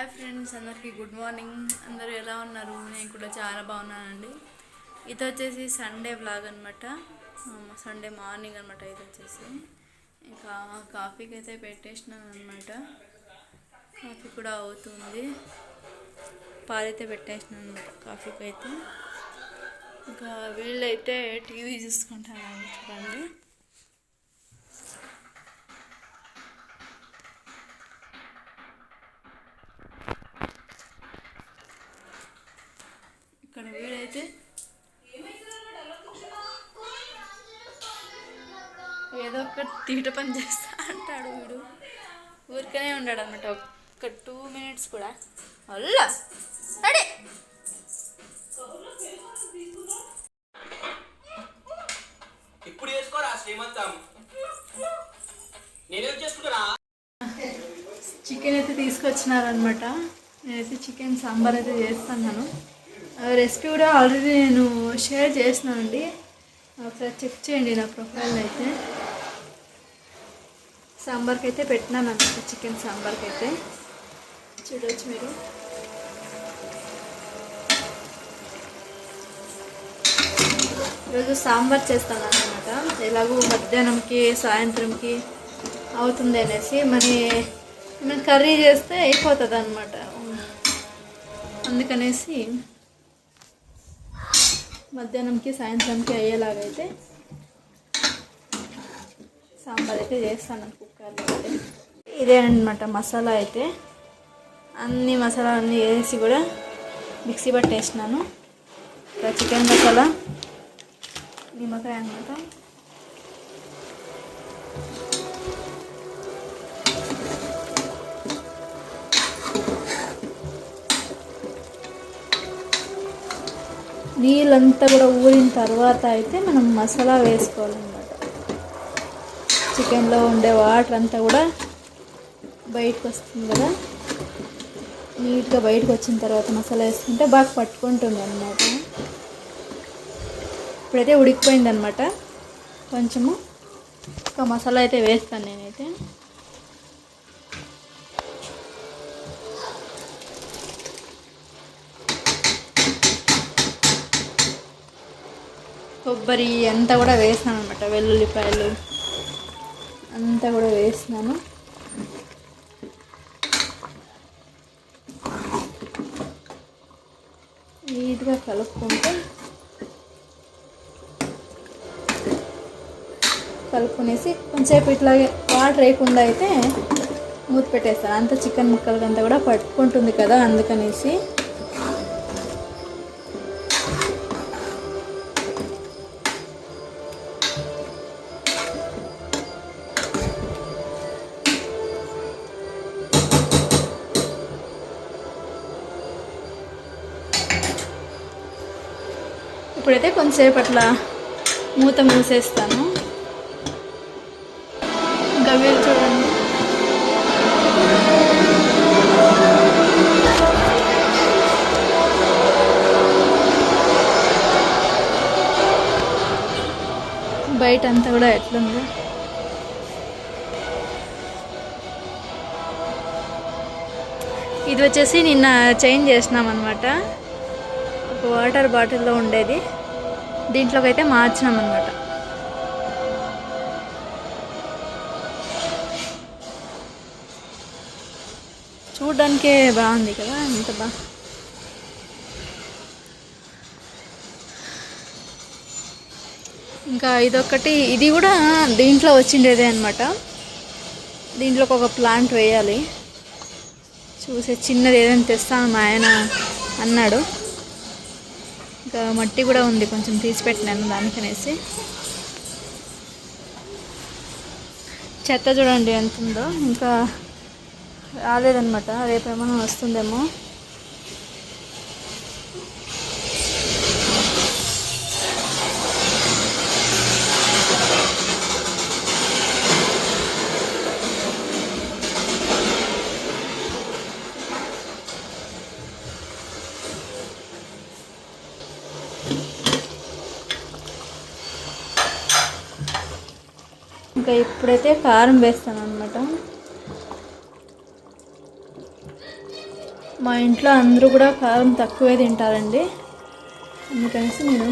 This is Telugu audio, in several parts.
హాయ్ ఫ్రెండ్స్ అందరికీ గుడ్ మార్నింగ్. అందరూ ఎలా ఉన్నారు? నేను కూడా చాలా బాగున్నానండి. ఇది వచ్చేసి సండే బ్లాగ్ అనమాట సండే మార్నింగ్ అనమాట ఇది వచ్చేసి. ఇంకా కాఫీకి అయితే పెట్టేసినాను అనమాట కాఫీ కూడా అవుతుంది. పాలైతే పెట్టేసినాను అనమాట కాఫీకి అయితే ఇంకా వీళ్ళైతే టీవీ చూసుకుంటాను చూడండి. తీట పని చేస్తా అంటాడు వీడు. ఊరికనే ఉన్నాడు అనమాట ఒక్క టూ మినిట్స్ కూడా. అల్లా! అడే! ఇప్పుడు చేసుకోరా శ్రీమంతం? నేనేం చేసుకుంటున్నా? చికెన్ అయితే తీసుకొచ్చినారనమాట నేనైతే చికెన్ సాంబార్ అయితే చేస్తున్నాను. రెసిపీ కూడా ఆల్రెడీ నేను షేర్ చేసినానండి. ఒకసారి చెక్ చేయండి నా ప్రొఫైల్ అయితే. సాంబార్కి అయితే పెట్టినాను అనమాట చికెన్ సాంబార్కి అయితే చూడొచ్చు మీరు. ఈరోజు సాంబార్ చేస్తాను అనమాట ఎలాగో మధ్యాహ్నంకి సాయంత్రంకి అవుతుంది అనేసి మరి మేము కర్రీ చేస్తే అయిపోతుంది అనమాట అందుకనేసి మధ్యాహ్నంకి సాయంత్రంకి అయ్యేలాగైతే సాంబార్ అయితే చేస్తాను. కుక్కర్లో అయితే ఇదే అనమాట మసాలా అయితే. అన్ని మసాలా అన్నీ వేసి కూడా మిక్సీ పట్టేసినాను. ఇంకా చికెన్ మసాలా నిమ్మకాయ అనమాట నీళ్ళంతా కూడా ఊరిన తర్వాత అయితే మనం మసాలా వేసుకోవాలన్నమాట. చికెన్లో ఉండే వాటర్ అంతా కూడా బయటకు వస్తుంది కదా. నీట్గా బయటకు వచ్చిన తర్వాత మసాలా వేసుకుంటే బాగా పట్టుకుంటుంది అనమాట ఇప్పుడైతే ఉడికిపోయింది అనమాట కొంచెము ఒక మసాలా అయితే వేస్తాను నేనైతే. కొబ్బరి అంతా కూడా వేసినాను అనమాట వెల్లుల్లిపాయలు. అంతా కూడా వేసినాను నీట్గా కలుపుకుంటే కలుపుకునేసి కొంచెంసేపు ఇట్లాగే వాటర్ వేయకుండా అయితే మూత పెట్టేస్తాను. అంత చికెన్ ముక్కలకంతా కూడా పట్టుకుంటుంది కదా అందుకనేసి ఇప్పుడైతే కొంచెంసేపు అట్లా మూత మూసేస్తాను. ఇంకా చూడండి. బయట అంతా కూడా ఎట్లుందో? ఇది వచ్చేసి నిన్న చేంజ్ చేసినాం అనమాట ఒక వాటర్ బాటిల్లో ఉండేది. దీంట్లోకి అయితే మార్చినాం అనమాట చూడడానికే బాగుంది కదా ఎంత బా. ఇంకా ఇదొకటి ఇది కూడా దీంట్లో వచ్చిండేదే అనమాట దీంట్లోకి ఒక ప్లాంట్ వేయాలి. చూసే చిన్నది ఏదైనా తెస్తాను మా ఆయన అన్నాడు. ఇంకా మట్టి కూడా ఉంది కొంచెం తీసి పెట్టినాను దానికనేసి. చెత్త చూడండి ఎంత ఉందో ఇంకా రాలేదనమాట రేపు ఏమైనా వస్తుందేమో. ఇంకా ఇప్పుడైతే కారం వేస్తాను అనమాట మా ఇంట్లో అందరూ కూడా కారం తక్కువే తింటారండి. అందుకనేసి నేను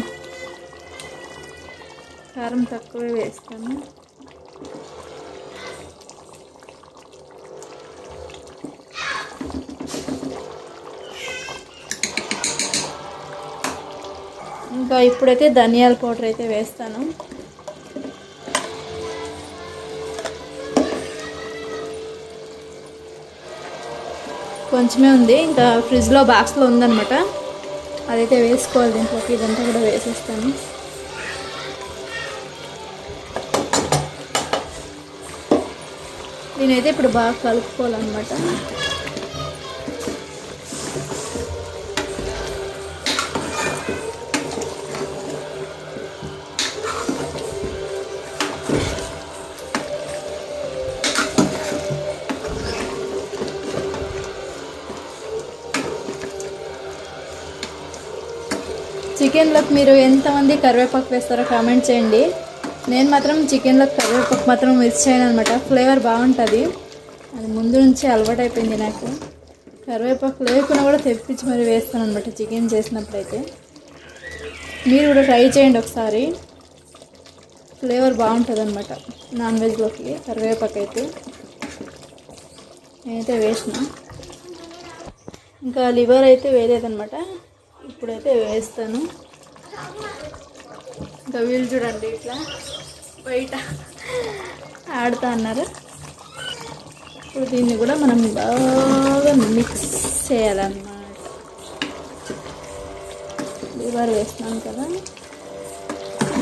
కారం తక్కువే వేస్తాను. ఇంకా ఇప్పుడైతే ధనియాల పౌడర్ అయితే వేస్తాను. కొంచెమే ఉంది. ఇంకా ఫ్రిడ్జ్లో బాక్స్లో ఉందనమాట అదైతే వేసుకోవాలి దీంట్లోకి ఇదంతా కూడా వేసేస్తాను. నేనైతే ఇప్పుడు బాగా కలుపుకోవాలన్నమాట. చికెన్లోకి మీరు ఎంతమంది కరివేపాకు వేస్తారో కామెంట్ చేయండి. నేను మాత్రం చికెన్లోకి కరివేపాకు మాత్రం మిస్ చేయను అనమాట ఫ్లేవర్ బాగుంటుంది. అది ముందు నుంచి అలవాటైపోయింది నాకు. కరివేపాకు లేకుండా కూడా తెప్పించి మరి వేస్తాను అనమాట చికెన్ చేసినప్పుడైతే. మీరు కూడా ట్రై చేయండి ఒకసారి. ఫ్లేవర్ బాగుంటుంది అనమాట నాన్ వెజ్లోకి కరివేపాకు అయితే నేనైతే వేసిన. ఇంకా లివర్ అయితే వేయలేదనమాట ఇప్పుడైతే వేస్తాను. ఇంకా వీళ్ళు చూడండి ఇట్లా బయట ఆడుతా అన్నారు. ఇప్పుడు దీన్ని కూడా మనం బాగా మిక్స్ చేయాలన్నమాట. లివర్ వేస్తున్నాం కదా.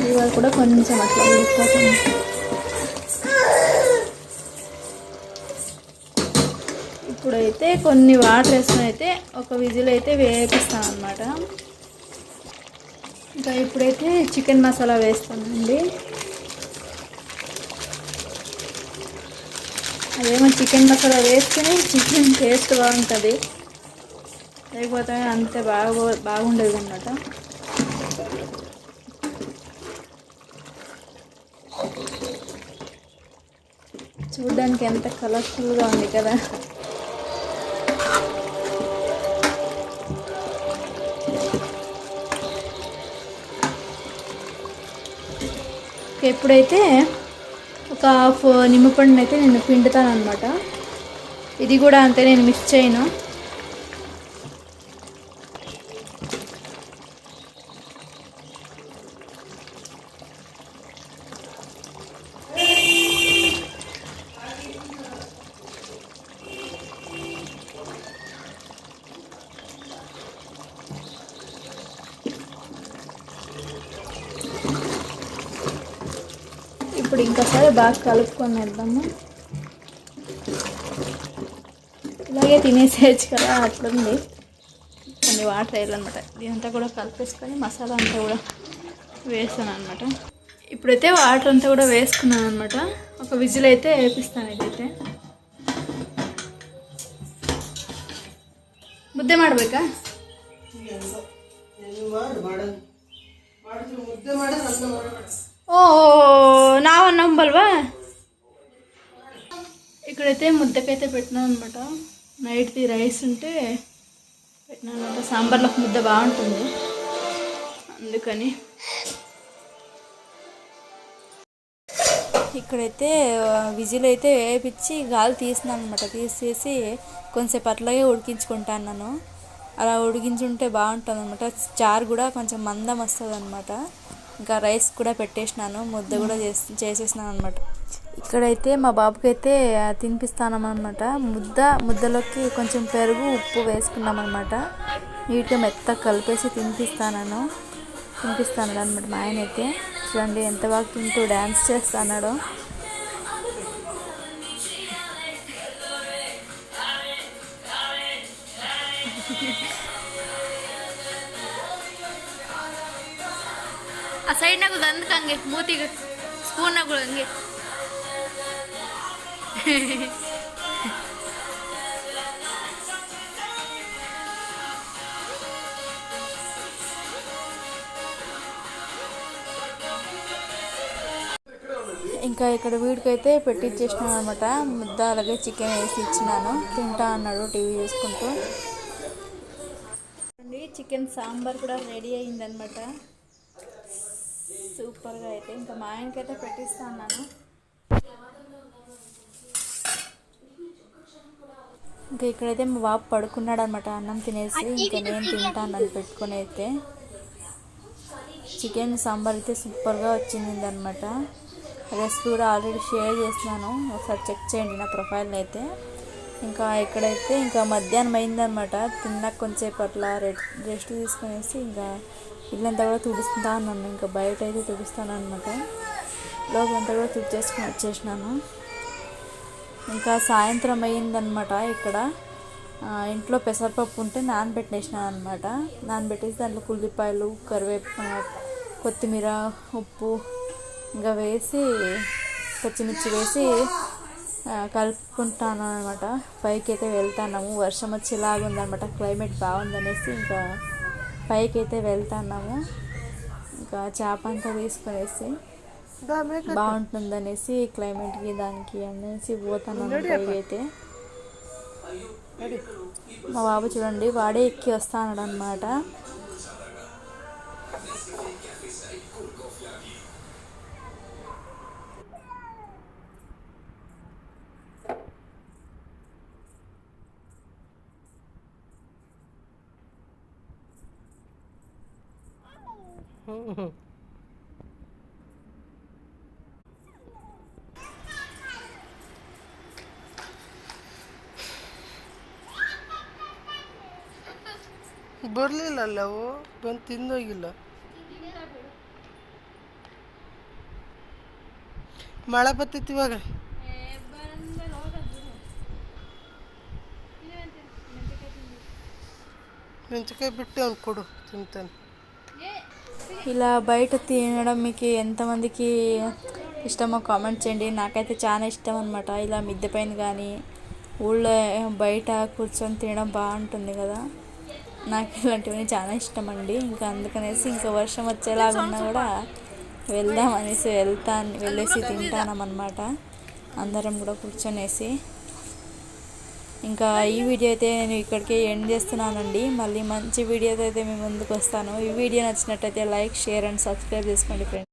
లివర్ కూడా కొంచెం అట్లా ఉడికిపోతుంది అయితే కొన్ని వాటర్ వేసుకుని అయితే ఒక విజిల్ అయితే వేపిస్తాను అనమాట ఇంకా ఇప్పుడైతే చికెన్ మసాలా వేస్తానండి. అదేమో చికెన్ మసాలా వేస్తేనే చికెన్ టేస్ట్ బాగుంటుంది. లేకపోతే అంతే బాగా బాగుండదు అనమాట చూడడానికి ఎంత కలర్ఫుల్గా ఉంది కదా. ఎప్పుడైతే ఒక హాఫ్ నిమ్మపండునైతే నేను పిండుతాను అనమాట ఇది కూడా అంతే నేను మిక్స్ చేయను ఇప్పుడు ఇంకోసారి బాగా కలుపుకొని వేద్దాము ఇలాగే తినేసేయచ్చు కదా అట్లుంది కొన్ని వాటర్ వేయాలన్నమాట ఇదంతా కూడా కలిపేసుకొని మసాలా అంతా కూడా వేసాను అనమాట ఇప్పుడైతే వాటర్ అంతా కూడా వేసుకున్నాను అనమాట ఒక విజిల్ అయితే వేపిస్తాను ఇదైతే ಮುದ್ದೆ ಮಾಡಬೇಕಾ ఓ నావ నంబల్వా ఇక్కడైతే ముద్దకైతే పెట్టినాం అనమాట నైట్ది రైస్ ఉంటే పెట్టినాను అనమాట సాంబార్లోకి ముద్ద బాగుంటుంది. అందుకని. ఇక్కడైతే విజిల్ అయితే వేపించి గాలి తీసినాను అనమాట తీసేసి కొంచెంసేపు అట్లాగే ఉడికించుకుంటాను నన్ను అలా ఉడికించుంటే బాగుంటుంది అనమాట చారు కూడా కొంచెం మందం వస్తుంది అనమాట ఇంకా రైస్ కూడా పెట్టేసినాను ముద్ద కూడా చేసి చేసేసినాను అనమాట ఇక్కడైతే మా బాబుకి అయితే తినిపిస్తానమాట ముద్ద ముద్దలోకి కొంచెం పెరుగు ఉప్పు వేసుకున్నాం అనమాట నీట్గా మెత్తగా కలిపేసి తినిపిస్తాను తినిపిస్తాను అనమాట మా ఆయన అయితే చూడండి ఎంత బాగా తింటూ డ్యాన్స్ చేస్తున్నాడో. ಆ ಸೈಡ್ನಾಗ ಅಂದಕ್ಕೆ ಹಂಗೆ ಮೂತಿಗೆ ಸ್ಪೂನ್ನಾಗಳು ಹಂಗೆ ఇంకా ఇక్కడ వీడికైతే పెట్టిచ్చేసినాను అనమాట ముద్ద అలాగే చికెన్ వేసి ఇచ్చినాను తింటా అన్నాడు టీవీ చూసుకుంటూ అండి చికెన్ సాంబార్ కూడా రెడీ అయిందనమాట సూపర్గా అయితే ఇంకా మా ఆయనకైతే పెట్టిస్తా అన్నాను. ఇంకా ఇక్కడైతే మా బాబు పడుకున్నాడు అనమాట అన్నం తినేసి ఇంకా నేను తింటాను అది పెట్టుకొని అయితే. చికెన్ సాంబార్ అయితే సూపర్గా వచ్చింది అనమాట రెసిపీ కూడా ఆల్రెడీ షేర్ చేస్తున్నాను ఒకసారి చెక్ చేయండి నా ప్రొఫైల్ అయితే. ఇంకా ఇక్కడైతే ఇంకా మధ్యాహ్నం అయిందనమాట తిన్నాక కొంచెంసేపు అట్లా రెస్ట్ తీసుకునేసి ఇంకా ఇల్లంతా కూడా తుడుస్తా ఉన్నాను ఇంకా బయట అయితే తుడుస్తాను అనమాట లోపలంతా కూడా తుడిచేసుకుని వచ్చేసినాను. ఇంకా సాయంత్రం అయ్యిందనమాట ఇక్కడ. ఇంట్లో పెసరపప్పు ఉంటే నానబెట్టేసినాను అనమాట నానబెట్టేసి దాంట్లో ఉల్లిపాయలు కరివేప కొత్తిమీర ఉప్పు ఇంకా వేసి పచ్చిమిర్చి వేసి కలుపుకుంటాను అనమాట పైకి అయితే వెళ్తున్నాము. వర్షం వచ్చేలాగా ఉందన్నమాట క్లైమేట్ బాగుందనేసి ఇంకా పైకి అయితే వెళ్తున్నాము. ఇంకా చేప అంతా తీసుకునేసి బాగుంటుందనేసి క్లైమేట్కి దానికి అనేసి పోతాను పైకి అయితే. మా బాబు చూడండి వాడే ఎక్కి వస్తాడు అనమాట ಬರ್ಲಿಲ್ಲಲ್ಲ ಅವು ಬಂದು ತಿಂದೋಗಿಲ್ಲ. ಮಳೆ ಬರ್ತೈತಿ ಇವಾಗ? ಮೆಣಸಿನ್ಕಾಯಿ ಬಿಟ್ಟು ಅವ್ನು ಕೊಡು ತಿಂತಾನೆ. ఇలా బయట తినడం మీకు ఎంతమందికి ఇష్టమో కామెంట్ చేయండి. నాకైతే చాలా ఇష్టం అనమాట ఇలా మిద్దె పైన కానీ ఊళ్ళో బయట కూర్చొని తినడం బాగుంటుంది కదా. నాకు ఇలాంటివన్నీ చాలా ఇష్టం అండి ఇంకా అందుకనేసి ఇంకా వర్షం వచ్చేలాగా ఉన్నా కూడా వెళ్దాం అనేసి వెళ్తాను వెళ్ళేసి తింటానం అనమాట అందరం కూడా కూర్చొనేసి. ఇంకా ఈ వీడియో అయితే నేను ఇక్కడికే ఎండ్ చేస్తున్నానండి. మళ్ళీ మంచి వీడియోతో అయితే మేము ముందుకు వస్తాను. ఈ వీడియో నచ్చినట్టయితే లైక్ షేర్ అండ్ సబ్స్క్రైబ్ చేసుకోండి ఫ్రెండ్స్.